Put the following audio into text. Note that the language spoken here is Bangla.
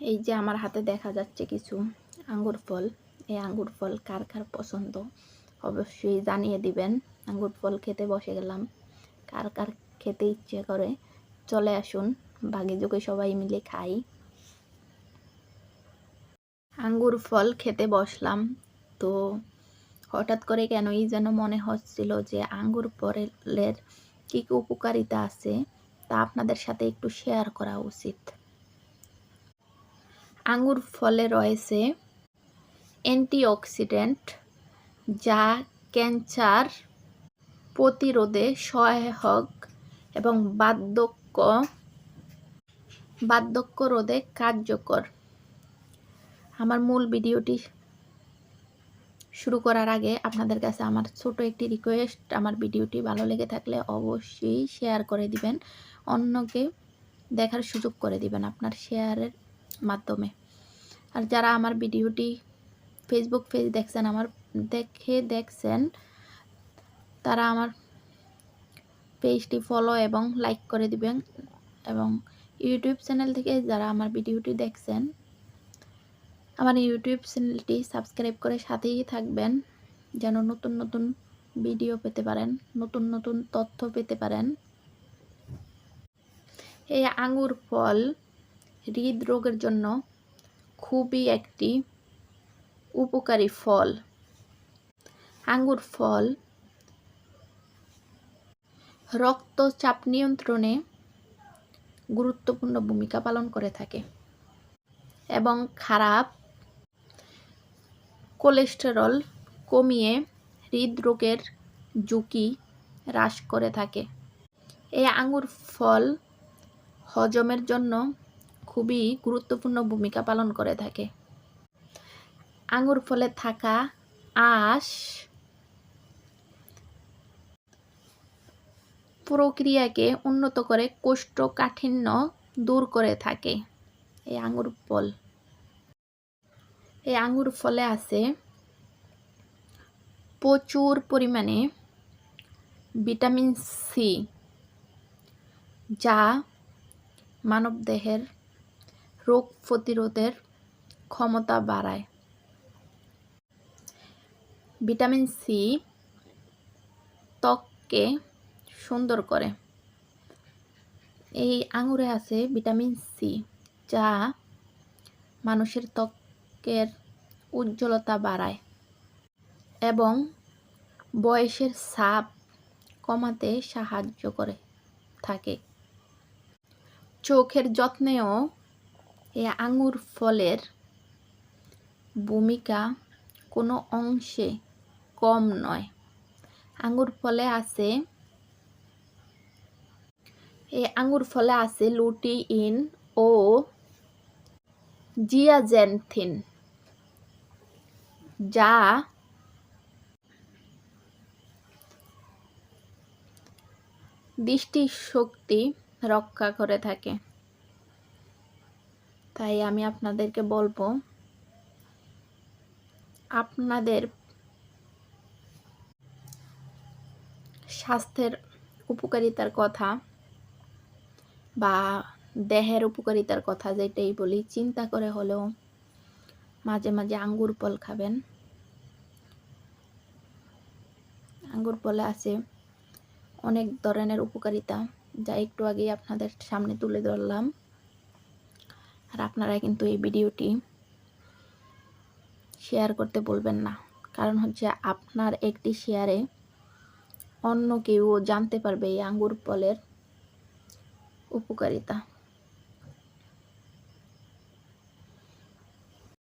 এই যে আমার হাতে দেখা যাচ্ছে কিছু আঙ্গুর ফল। এই আঙ্গুর ফল কার কার পছন্দ? অবশ্যই জানিয়ে দিবেন। আঙ্গুর ফল খেতে বসে গেলাম। কার কার খেতে ইচ্ছে করে? চলে আসুন, বাগে যোগে সবাই মিলে খাই। আঙ্গুর ফল খেতে বসলাম। তো হঠাৎ করে কেনই যেন মনে হচ্ছিল যে আঙ্গুর ফলের কী কী উপকারিতা আছে, তা আপনাদের সাথে একটু শেয়ার করা উচিত। আঙ্গুর ফলে রয়েছে অ্যান্টিঅক্সিডেন্ট, যা ক্যান্সার প্রতিরোধে সহায়ক এবং বার্ধক্য বার্ধক্য রোধে কার্যকর। আমার মূল ভিডিওটি শুরু করার আগে আপনাদের কাছে আমার ছোট একটি রিকোয়েস্ট আমার ভিডিওটি ভালো লেগে থাকলে অবশ্যই শেয়ার করে দিবেন। অন্যকে দেখার সুযোগ করে দিবেন আপনার শেয়ারের মাধ্যমে। আর যারা আমার ভিডিওটি ফেসবুক পেজ দেখছেন, আমার দেখে দেখছেন, তারা আমার পেজটি ফলো এবং লাইক করে দিবেন। এবং ইউটিউব চ্যানেল থেকে যারা আমার ভিডিওটি দেখছেন, আমার ইউটিউব চ্যানেলটি সাবস্ক্রাইব করে সাথেই থাকবেন, যেন নতুন নতুন ভিডিও পেতে পারেন, নতুন নতুন তথ্য পেতে পারেন। এই আঙ্গুর ফল হৃদরোগের জন্য খুবই একটি উপকারী ফল। আঙ্গুর ফল রক্তচাপ নিয়ন্ত্রণে গুরুত্বপূর্ণ ভূমিকা পালন করে থাকে এবং খারাপ কোলেস্টেরল কমিয়ে হৃদরোগের ঝুঁকি হ্রাস করে থাকে। এই আঙ্গুর ফল হজমের জন্য খুবই গুরুত্বপূর্ণ ভূমিকা পালন করে থাকে। আঙ্গুর ফলে থাকা আঁশ প্রক্রিয়াকে উন্নত করে কোষ্ঠকাঠিন্য দূর করে থাকে। এই আঙ্গুর ফল। এই আঙ্গুর ফলে আছে প্রচুর পরিমাণে ভিটামিন সি, যা মানবদেহের রোগ প্রতিরোধের ক্ষমতা বাড়ায়। ভিটামিন সি ত্বককে সুন্দর করে। এই আঙুরে আছে ভিটামিন সি যা মানুষের ত্বকের উজ্জ্বলতা বাড়ায় এবং বয়সের ছাপ কমাতে সাহায্য করে, থাকে। চোখের যত্নেও এই আঙুর ফলের ভূমিকা কোনো অংশে কম নয়। আঙুর ফলে আছে এ আঙুর ফলে আছে লুটিইন ও জিয়াজেনথিন যা দৃষ্টিশক্তি রক্ষা করে থাকে। তাই আমি আপনাদেরকে বলব, আপনাদের স্বাস্থ্যের উপকারিতার কথা বা দেহের উপকারিতার কথা যেটাই বলি, চিন্তা করে হলেও মাঝে মাঝে আঙ্গুর ফল খাবেন। আঙ্গুর ফলে আছে অনেক ধরনের উপকারিতা যা একটু আগেই আপনাদের সামনে তুলে ধরলাম। আর আপনারা কিন্তু এই ভিডিওটি শেয়ার করতে বলবেন না। কারণ হচ্ছে আপনার একটি শেয়ারে অন্য কেউ জানতে পারবে এই আঙ্গুর ফলের উপকারিতা।